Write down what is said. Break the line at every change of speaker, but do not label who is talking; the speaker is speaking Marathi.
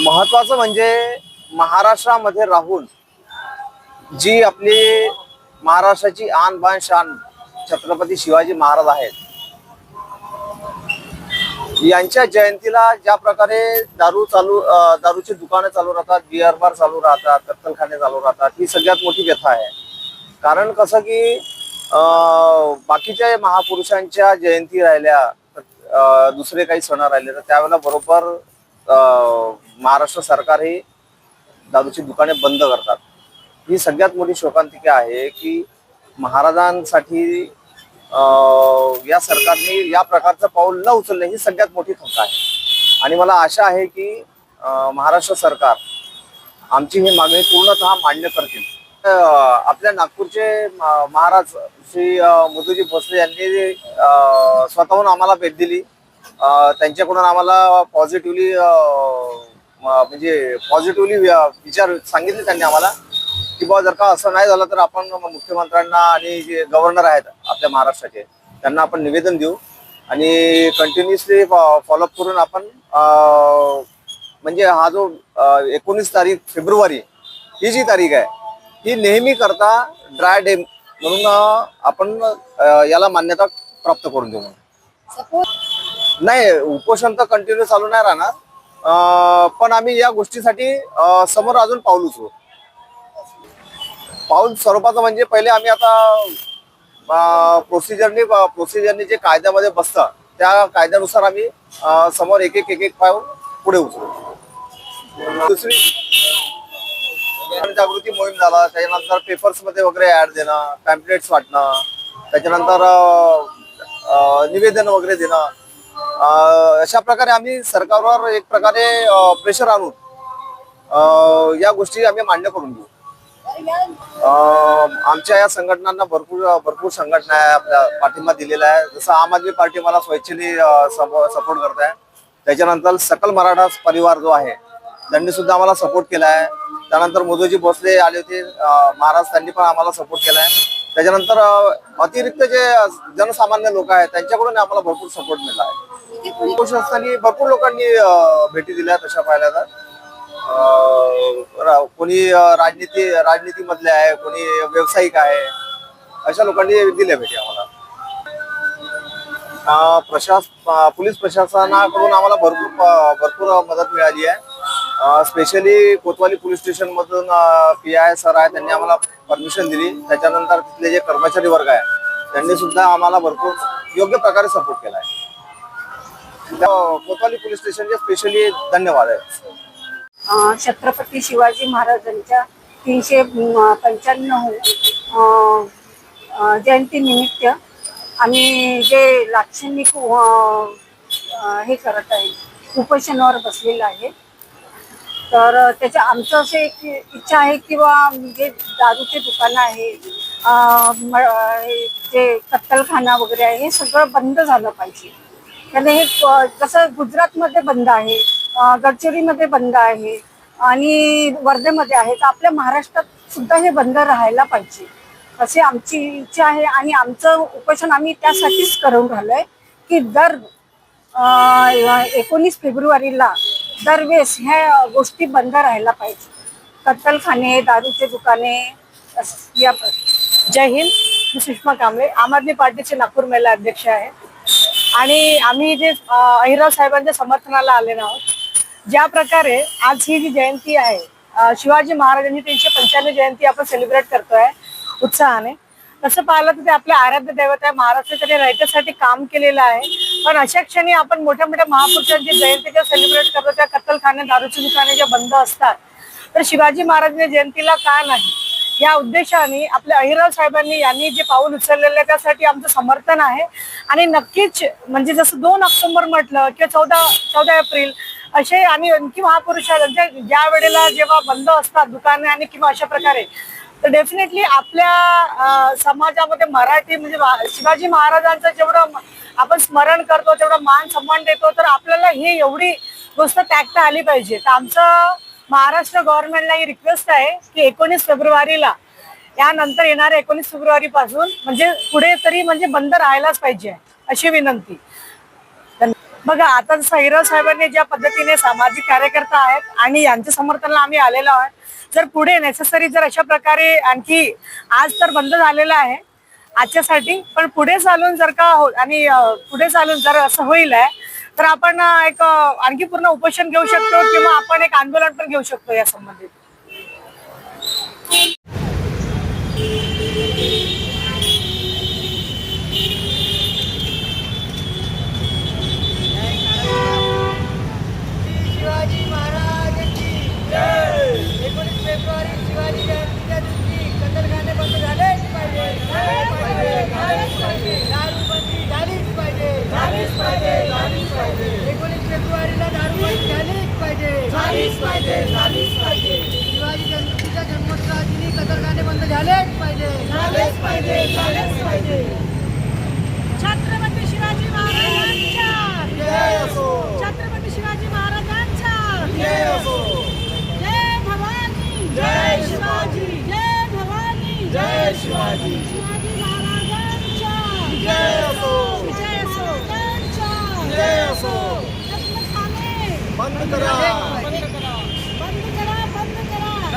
महत्वाचं म्हणजे महाराष्ट्रामध्ये राहून जी आपली महाराष्ट्राची आन बान शान छत्रपती शिवाजी महाराज आहेत यांच्या जयंतीला ज्या प्रकारे दारू चालू दारूची दुकानं चालू राहतात बिअर बार चालू राहतात कत्तलखाने चालू राहतात ही सगळ्यात मोठी व्यथा आहे. कारण कसं की बाकीच्या महापुरुषांच्या जयंती राहिल्या दुसरे काही सण राहिले तर त्यावेळेला बरोबर महाराष्ट्र सरकार ही दारूची दुकाने बंद करतात. ही सगळ्यात मोठी शोकांतिका आहे की महाराजांसाठी या सरकारने या प्रकारचं पाऊल न उचलणे ही सगळ्यात मोठी खंत आहे. आणि मला आशा आहे की महाराष्ट्र सरकार आमची ही मागणी पूर्णतः मान्य करतील. आपल्या नागपूरचे म- महाराज श्री मधुजी भोसले यांनी स्वतःहून आम्हाला भेट दिली. त्यांच्याकडून आम्हाला पॉझिटिव्हली म्हणजे पॉझिटिव्हली विचार सांगितले त्यांनी आम्हाला की बाबा जर का असं नाही झालं तर आपण मुख्यमंत्र्यांना आणि जे गव्हर्नर आहेत आपल्या महाराष्ट्राचे त्यांना आपण निवेदन देऊ. आणि कंटिन्युअसली फॉलोअप करून आपण म्हणजे हा जो एकोणीस तारीख फेब्रुवारी ही जी तारीख आहे ही नेहमी करता ड्राय डे म्हणून आपण याला मान्यता प्राप्त करून देऊ म्हणून. नाही उपोषण तर कंटिन्यू चालू नाही राहणार. पण आम्ही या गोष्टीसाठी समोर अजून पाऊल उचलू. पाऊल स्वरूपाचं म्हणजे पहिले आम्ही आता प्रोसिजरनी प्रोसिजरनी जे कायद्यामध्ये बसतं त्या कायद्यानुसार आम्ही समोर एक एक एक एक पाऊल पुढे उचलू. दुसरी जनजागृती मोहीम झाला त्याच्यानंतर पेपर्समध्ये वगैरे ऍड देणं पॅम्पलेट्स वाटणं त्याच्यानंतर निवेदन वगैरे देणं अशा प्रकारे आम्ही सरकारवर एक प्रकारे प्रेशर आणून या गोष्टी आम्ही मान्य करून घेऊ. आमच्या या संघटनांना भरपूर भरपूर संघटना आहे आपल्या पाठिंबा दिलेला आहे. जसं आम आदमी पार्टी मला स्वेच्छेने सपोर्ट करत आहे. त्याच्यानंतर सकल मराठा परिवार जो आहे त्यांनी सुद्धा आम्हाला सपोर्ट केला आहे. त्यानंतर मोदोजी भोसले आले होते महाराज त्यांनी पण आम्हाला सपोर्ट केला आहे. त्याच्यानंतर अतिरिक्त जे जनसामान्य लोक आहेत त्यांच्याकडून आम्हाला भरपूर सपोर्ट मिळाला आहे. संस्थांनी भरपूर लोकांनी भेटी दिल्या तशा पाहिल्या तर कोणी राजनीती राजनीतीमधले आहे कोणी व्यावसायिक आहे अशा लोकांनी दिल्या भेटी आम्हाला. प्रशास पोलीस प्रशासनाकडून आम्हाला भरपूर भरपूर मदत मिळाली आहे. स्पेशली कोतवाली पोलीस स्टेशन मधून पी आय सर आहे त्यांनी आम्हाला परमिशन दिली. त्याच्यानंतर तिथले जे कर्मचारी वर्ग आहे त्यांनी सुद्धा आम्हाला भरपूर योग्य प्रकारे सपोर्ट केला आहे. कोतवाली पोलीस स्टेशनचे स्पेशली धन्यवाद आहे.
छत्रपती शिवाजी महाराजांच्या तीनशे पंच्याण्णव जयंतीनिमित्त आम्ही जे लाक्षणिक हे करत आहे उपोषणावर बसलेलं आहे. तर त्याच्या आमचं असं एक इच्छा आहे की बा जे दारूचे दुकानं आहे म- हे जे कत्तलखाना वगैरे आहे हे सगळं बंद झालं पाहिजे. त्याने हे जसं गुजरातमध्ये बंद आहे अ, गडचिरोलीमध्ये बंद आहे आणि वर्धेमध्ये आहे तर आपल्या महाराष्ट्रात सुद्धा हे बंद राहायला पाहिजे. अशी आमची इच्छा आहे आणि आमचं उपोषण आम्ही त्यासाठीच करून राहिलोय की दर एकोणीस फेब्रुवारीला दरवेळेस ह्या गोष्टी बंद राहायला पाहिजे. कत्तलखाने दारूचे दुकाने अस- या
जय हिंद मी सुषमा कांबळे आम आदमी पार्टीचे नागपूर महिला अध्यक्ष आहे. आणि आम्ही जे अ, अहिराव साहेबांच्या समर्थनाला आलेलो आहोत. ज्या प्रकारे आज ही जी जयंती आहे शिवाजी महाराजांची तीनशे पंच्याण्णव जयंती आपण सेलिब्रेट करतोय उत्साहाने. तसं पाहिलं तर ते आपले आराध्य दैवत आहे महाराष्ट्राच्या रयतेसाठी काम केलेलं आहे. पण अशा क्षणी आपण मोठ्या मोठ्या महापुरुषांची जयंती ज्या सेलिब्रेट करतो त्या कत्तलखाने दारूची दुकाने ज्या बंद असतात तर शिवाजी महाराजांच्या जयंतीला का नाही? या उद्देशाने आपल्या अहिराव साहेबांनी यांनी जे पाऊल उचललेलं आहे त्यासाठी आमचं समर्थन आहे. आणि नक्कीच म्हणजे जसं दोन ऑक्टोबर म्हटलं किंवा चौदा चौदा एप्रिल असे आणि आणखी महापुरुष आहेत, ज्या म्हणजे ज्या वेळेला जेव्हा बंद असतात दुकाने आणि किंवा अशा प्रकारे तर डेफिनेटली आपल्या समाजामध्ये मराठी म्हणजे शिवाजी महाराजांचं जेवढं आपण स्मरण करतो तेवढं मान सन्मान देतो तर आपल्याला ही एवढी गोष्ट त्यागता आली पाहिजे. तर आमचं महाराष्ट्र गव्हर्नमेंटला ही रिक्वेस्ट आहे की एकोणीस फेब्रुवारीला यानंतर येणाऱ्या एकोणीस फेब्रुवारी पासून म्हणजे पुढे तरी म्हणजे बंद राहायलाच पाहिजे अशी विनंती. बघा आता जसं हिराव साहेबांनी ज्या पद्धतीने सामाजिक कार्यकर्ता आहेत आणि यांच्या समर्थनाला आम्ही आलेलो आहोत जर पुढे नेसेसरी जर अशा प्रकारे आणखी आज तर बंद झालेलं आहे आजच्यासाठी पण पुढे चालून जर का हो आणि पुढे चालून जर असं होईल आहे तर आपण एक आणखी पूर्ण उपोषण घेऊ शकतो किंवा आपण एक आंदोलन पण घेऊ शकतो या संबंधित
शिवाजी महाराजांची एकोणीस फेब्रुवारी शिवाजी जयंतीच्या दिवशी कत्तलखाने बंद झालेच पाहिजे दारूबंदी झालीच पाहिजे झालीच पाहिजे झालीच पाहिजे एकोणीस फेब्रुवारीला दारूबंदी झालीच पाहिजे झालीच पाहिजे झालीच पाहिजे. शिवाजी जयंतीच्या जन्मोत्सवा दिनी कत्तलखाने बंद झालेच पाहिजे. झालेच पाहिजे झालेच पाहिजे.
छत्रपती शिवाजी महाराजांच्या.
जय असो.
छत्रपती शिवाजी महाराजांच्या.
जय असो.
जय भवानी.
जय शिवाजी.
जय भवानी.
जय शिवाजी.
शिवाजी महाराजांच्या.
जय असो.
जय महाराजांच्या.
जय असो. बंद करा.